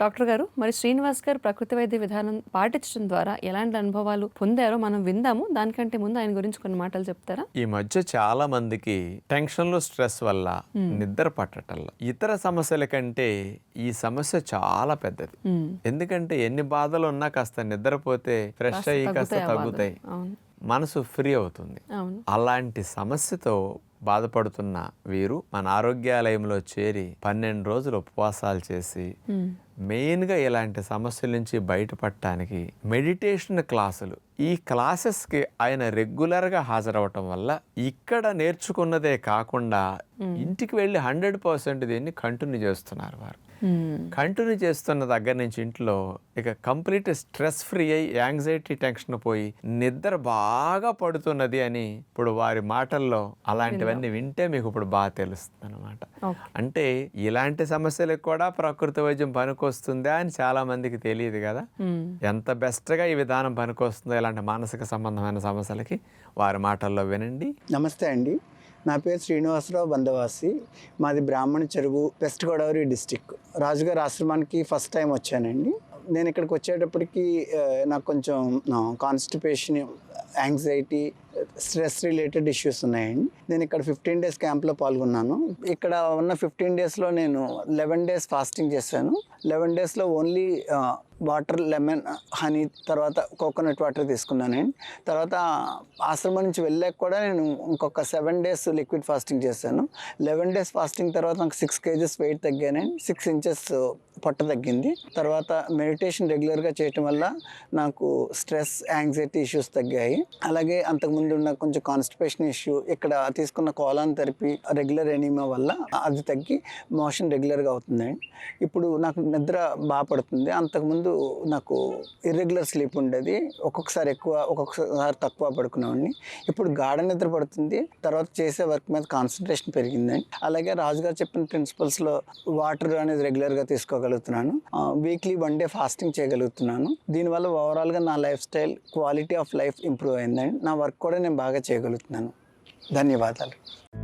Doctor గారు మరి శ్రీనివాస్ గారు ప్రకృతి వైద్య విధానం పాటించడం ద్వారా ఎలాంటి అనుభవాలు పొందారో మనం విందాము. దానికంటే ముందు ఆయన గురించి కొన్ని మాటలు చెప్తారా? ఈ మధ్య చాలా మందికి టెన్షన్లు స్ట్రెస్ వల్ల నిద్ర పట్టటల్లా ఇతర సమస్యల కంటే ఈ సమస్య చాలా పెద్దది. ఎందుకంటే ఎన్ని బాధలు ఉన్నా కాస్త నిద్రపోతే ఫ్రెష్ అయ్యి కాస్త తగ్గుతాయి మనసు ఫ్రీ అవుతుంది. అలాంటి సమస్యతో బాధపడుతున్న వీరు మన ఆరోగ్యాలయంలో చేరి పన్నెండు రోజులు ఉపవాసాలు చేసి. మెయిన్గా ఇలాంటి సమస్యల నుంచి బయటపడటానికి మెడిటేషన్ క్లాసులు ఈ క్లాసెస్కి ఆయన రెగ్యులర్గా హాజరవటం వల్ల ఇక్కడ నేర్చుకున్నదే కాకుండా ఇంటికి వెళ్ళి హండ్రెడ్ పర్సెంట్ దీన్ని కంటిన్యూ చేస్తున్నారు వారు. కంటిన్యూ చేస్తున్న దగ్గర నుంచి ఇంట్లో ఇక కంప్లీట్ స్ట్రెస్ ఫ్రీ అయ్యి యాంగ్జైటీ టెన్షన్ పోయి నిద్ర బాగా పడుతున్నది అని ఇప్పుడు వారి మాటల్లో అలాంటివన్నీ వింటే మీకు ఇప్పుడు బాగా తెలుస్తుంది అనమాట. అంటే ఇలాంటి సమస్యలకు కూడా ప్రకృతి వైద్యం పనికొస్తుందా అని చాలా మందికి తెలియదు కదా. ఎంత బెస్ట్గా ఈ విధానం పనికొస్తుందో అలాంటి మానసిక సంబంధమైన సమస్యలకి వారి మాటల్లో వినండి. నమస్తే అండి. నా పేరు శ్రీనివాసరావు బందవాసి. మాది బ్రాహ్మణ చెరువు వెస్ట్ గోదావరి డిస్టిక్. రాజుగారి ఆశ్రమానికి ఫస్ట్ టైం వచ్చానండి. నేను ఇక్కడికి వచ్చేటప్పటికి నాకు కొంచెం constipation anxiety stress related issues ఉన్నాయండి. నేను ఇక్కడ ఫిఫ్టీన్ డేస్ క్యాంప్లో పాల్గొన్నాను. ఇక్కడ ఉన్న ఫిఫ్టీన్ డేస్లో నేను లెవెన్ డేస్ ఫాస్టింగ్ చేశాను. లెవెన్ డేస్లో ఓన్లీ వాటర్ లెమన్ హనీ తర్వాత కోకోనట్ వాటర్ తీసుకున్నానండి తర్వాత ఆశ్రమం నుంచి వెళ్ళాక కూడా నేను ఇంకొక సెవెన్ డేస్ లిక్విడ్ ఫాస్టింగ్ చేశాను. లెవెన్ డేస్ ఫాస్టింగ్ తర్వాత నాకు సిక్స్ కేజెస్ వెయిట్ తగ్గానండి సిక్స్ ఇంచెస్ పొట్ట తగ్గింది. తర్వాత మెడిటేషన్ రెగ్యులర్గా చేయటం వల్ల నాకు స్ట్రెస్ యాంగ్జైటీ ఇష్యూస్ తగ్గాయి. అలాగే అంతకుముందు ఉన్న కొంచెం కాన్స్టిపేషన్ ఇష్యూ ఇక్కడ తీసుకున్న కోలాన్ థెరపీ రెగ్యులర్ ఎనీమా వల్ల అది తగ్గి మోషన్ రెగ్యులర్గా అవుతుందండి ఇప్పుడు నాకు నిద్ర బాగా పడుతుంది. అంతకుముందు నాకు ఇర్రెగ్యులర్ స్లీప్ ఉండేది. ఒక్కొక్కసారి ఎక్కువ ఒక్కొక్కసారి తక్కువ పడుకునేవాడిని. ఇప్పుడు గాఢ నిద్ర పడుతుంది. తర్వాత చేసే వర్క్ మీద కాన్సన్ట్రేషన్ పెరిగిందండి అలాగే రాజుగారు చెప్పిన ప్రిన్సిపల్స్లో వాటర్ అనేది రెగ్యులర్గా తీసుకోగలుగుతున్నాను. వీక్లీ వన్ డే ఫాస్టింగ్ చేయగలుగుతున్నాను. దీనివల్ల ఓవరాల్గా నా life style quality of life improve అయిందండి. నా వర్క్ కూడా నేను బాగా చేయగలుగుతున్నాను. ధన్యవాదాలు.